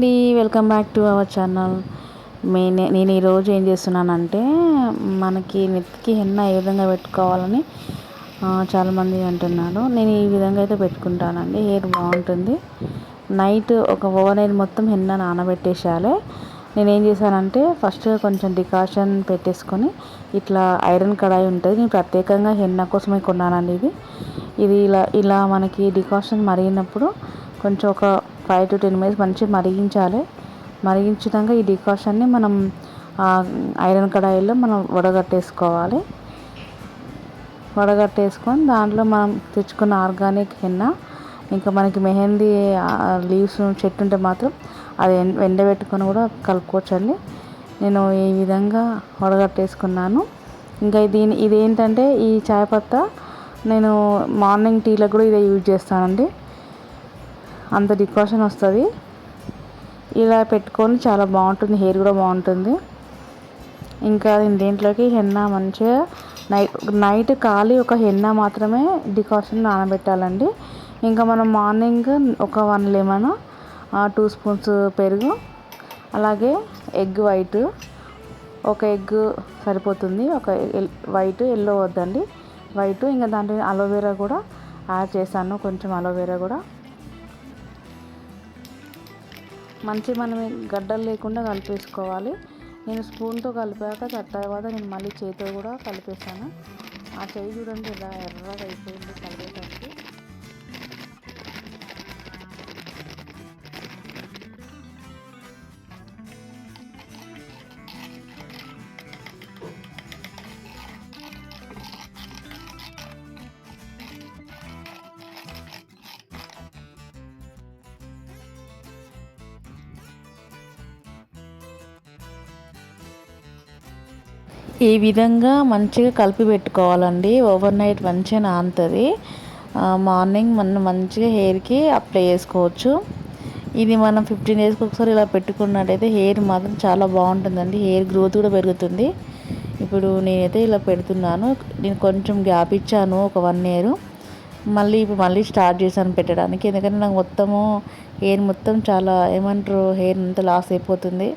అండి welcome back to our channel. మే నేను ఈరోజు ఏం చేస్తున్నానంటే మనకి నెత్తికి హెన్న ఏ విధంగా పెట్టుకోవాలని చాలామంది అంటున్నారు. నేను ఈ విధంగా అయితే పెట్టుకుంటానండి. హెయిర్ బాగుంటుంది. నైట్ ఒక ఓవర్ నైట్ మొత్తం హెన్న నానబెట్టేసాలే నేను ఏం చేశానంటే ఫస్ట్ కొంచెం డికాషన్ పెట్టేసుకొని ఇట్లా ఐరన్ కడాయి ఉంటుంది. నేను ప్రత్యేకంగా హెన్న కోసమే కొన్నానండి ఇది. ఇది ఇలా ఇలా మనకి డికాషన్ మరిగినప్పుడు కొంచెం ఒక ఫైవ్ టు టెన్ మినిట్స్ మంచిగా మరిగించాలి. మరిగించినాక ఈ డికాషన్ని మనం ఐరన్ కడాయిలో మనం వడగట్టేసుకోవాలి. వడగట్టేసుకొని దాంట్లో మనం తెచ్చుకున్న ఆర్గానిక్ హెన్న ఇంకా మనకి మెహందీ లీవ్స్ చెట్టు ఉంటే మాత్రం అది ఎండబెట్టుకొని కూడా కలుపుకోవచ్చండి. నేను ఈ విధంగా వడగట్టేసుకున్నాను. ఇంకా దీని ఇదేంటంటే ఈ చాయ్ పత్తా నేను మార్నింగ్ టీలో కూడా ఇదే యూజ్ చేస్తానండి. అంత డికాషన్ వస్తుంది. ఇలా పెట్టుకొని చాలా బాగుంటుంది హెయిర్ కూడా బాగుంటుంది. ఇంకా దీంట్లోకి హెన్న మంచిగా నైట్ నైట్ ఖాళీ ఒక హెన్న మాత్రమే డికాషన్ నానబెట్టాలండి. ఇంకా మనం మార్నింగ్ ఒక వన్ లెమన్ టూ స్పూన్స్ పెరుగు అలాగే ఎగ్ వైట్ ఒక ఎగ్ సరిపోతుంది ఒక వైట్ ఎల్లో వద్దండి. వైట్ ఇంకా దాంట్లో అలోవెరా కూడా యాడ్ చేశాను కొంచెం అలోవెరా కూడా. మంచి మనం గడ్డలు లేకుండా కలిపేసుకోవాలి. నేను స్పూన్తో కలిపాక తర్వాత నేను మళ్ళీ చేతితో కూడా కలిపేసాను ఆ చేయి చూడండి ఇలా ఎర్రగా అయిపోయింది కలిపేసాను ఈ విధంగా మంచిగా కలిపి పెట్టుకోవాలండి. ఓవర్ నైట్ మంచిగా నానుతుంది. మార్నింగ్ మనం మంచిగా హెయిర్కి అప్లై చేసుకోవచ్చు. ఇది మనం ఫిఫ్టీన్ డేస్కి ఒకసారి ఇలా పెట్టుకున్నట్టయితే హెయిర్ మాత్రం చాలా బాగుంటుందండి. హెయిర్ గ్రోత్ కూడా పెరుగుతుంది. ఇప్పుడు నేనైతే ఇలా పెడుతున్నాను. నేను కొంచెం గ్యాప్ ఇచ్చాను ఒక వన్ ఇయర్ మళ్ళీ ఇప్పుడు మళ్ళీ స్టార్ట్ చేశాను పెట్టడానికి. ఎందుకంటే నాకు మొత్తము హెయిర్ మొత్తం చాలా ఏమంటారు హెయిర్ అంతా లాస్ అయిపోతుంది.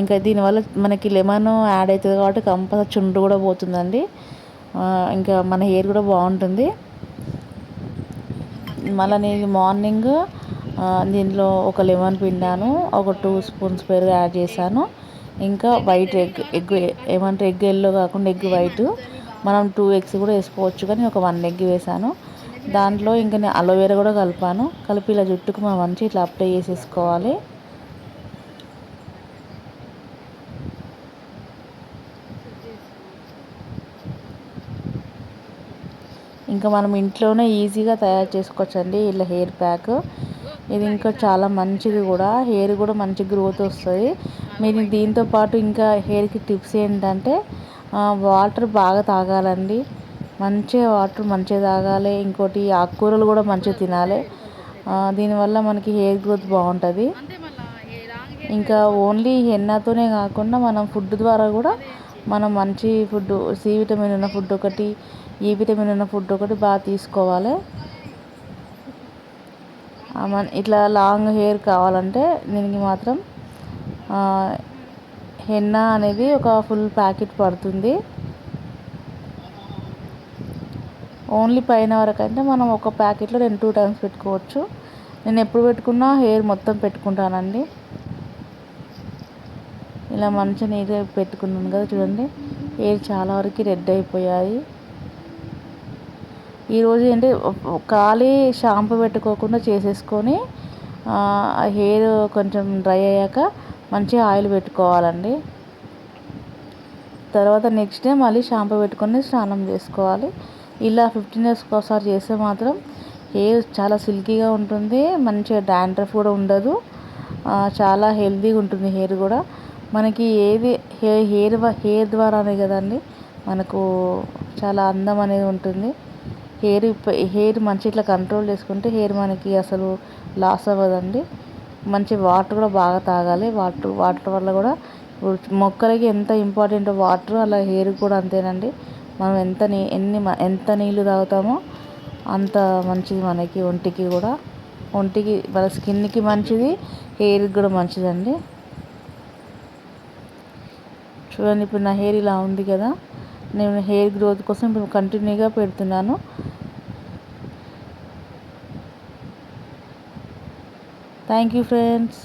ఇంకా దీనివల్ల మనకి లెమన్ యాడ్ అవుతుంది కాబట్టి కంపల్సరీ చుండ్రు కూడా పోతుందండి. ఇంకా మన హెయిర్ కూడా బాగుంటుంది. మళ్ళీ నేను మార్నింగ్ దీంట్లో ఒక లెమన్ పిండాను ఒక టూ స్పూన్స్ పెరుగు యాడ్ చేశాను. ఇంకా వైట్ ఎగ్ ఎగ్ ఏమంటే ఎగ్ ఎల్లో కాకుండా ఎగ్ వైట్. మనం టూ ఎగ్స్ కూడా వేసుకోవచ్చు కానీ ఒక వన్ ఎగ్ వేసాను దాంట్లో ఇంకా నేను అలోవేరా కూడా కలిపాను. కలిపి ఇలా జుట్టుకు మనం మంచి ఇట్లా అప్లై చేసేసుకోవాలి. ఇంకా మనం ఇంట్లోనే ఈజీగా తయారు చేసుకోవచ్చండి ఇలా హెయిర్ ప్యాక్. ఇది ఇంకా చాలా మంచిది కూడా. హెయిర్ కూడా మంచి గ్రోత్ వస్తుంది. మీరు దీంతో పాటు ఇంకా హెయిర్కి టిప్స్ ఏంటంటే వాటర్ బాగా తాగాలండి. మంచిగా వాటర్ మంచిగా తాగాలి. ఇంకోటి ఆకుకూరలు కూడా మంచిగా తినాలి. దీనివల్ల మనకి హెయిర్ గ్రోత్ బాగుంటుంది. ఇంకా ఓన్లీ హెన్నతోనే కాకుండా మనం ఫుడ్ ద్వారా కూడా మనం మంచి ఫుడ్ సి విటమిన్ ఉన్న ఫుడ్ ఒకటి ఈ విటమిన్ ఉన్న ఫుడ్ ఒకటి బాగా తీసుకోవాలి. ఇట్లా లాంగ్ హెయిర్ కావాలంటే దీనికి మాత్రం హెన్నా అనేది ఒక ఫుల్ ప్యాకెట్ పడుతుంది. ఓన్లీ పైన వరకు అయితే మనం ఒక ప్యాకెట్లో రెండు టూ టైమ్స్ పెట్టుకోవచ్చు. నేను ఎప్పుడు పెట్టుకున్నా హెయిర్ మొత్తం పెట్టుకుంటానండి. ఇలా మంచిగా నీట్గా పెట్టుకున్నాను కదా చూడండి. హెయిర్ చాలా వరకు రెడ్ అయిపోయాయి. ఈరోజు ఏంటి ఖాళీ షాంపూ పెట్టుకోకుండా చేసేసుకొని హెయిర్ కొంచెం డ్రై అయ్యాక మంచిగా ఆయిల్ పెట్టుకోవాలండి. తర్వాత నెక్స్ట్ డే మళ్ళీ షాంపూ పెట్టుకొని స్నానం చేసుకోవాలి. ఇలా ఫిఫ్టీన్ డేస్కి ఒకసారి చేస్తే మాత్రం హెయిర్ చాలా సిల్కీగా ఉంటుంది మంచిగా డాండ్రఫ్ కూడా ఉండదు. చాలా హెల్తీగా ఉంటుంది హెయిర్ కూడా. మనకి ఏది హెయిర్ హెయిర్ ద్వారానే కదండి. మనకు చాలా అందం అనేది ఉంటుంది. హెయిర్ హెయిర్ మంచి ఇట్లా కంట్రోల్ చేసుకుంటే హెయిర్ మనకి అసలు లాస్ అవ్వదండి. మంచి వాటర్ కూడా బాగా తాగాలి. వాటర్ వాటర్ వల్ల కూడా మొక్కలకి ఎంత ఇంపార్టెంట్ వాటర్ అలా హెయిర్ కూడా అంతేనండి. మనం ఎంత నీ ఎన్ని ఎంత నీళ్ళు తాగుతామో అంత మంచిది మనకి ఒంటికి కూడా. ఒంటికి వాళ్ళ స్కిన్కి మంచిది హెయిర్కి కూడా మంచిదండి. చూడండి ఇప్పుడు నా హెయిర్ ఇలా ఉంది కదా. నేను హెయిర్ గ్రోత్ కోసం ఇప్పుడు కంటిన్యూగా పెడుతున్నాను. Thank you friends.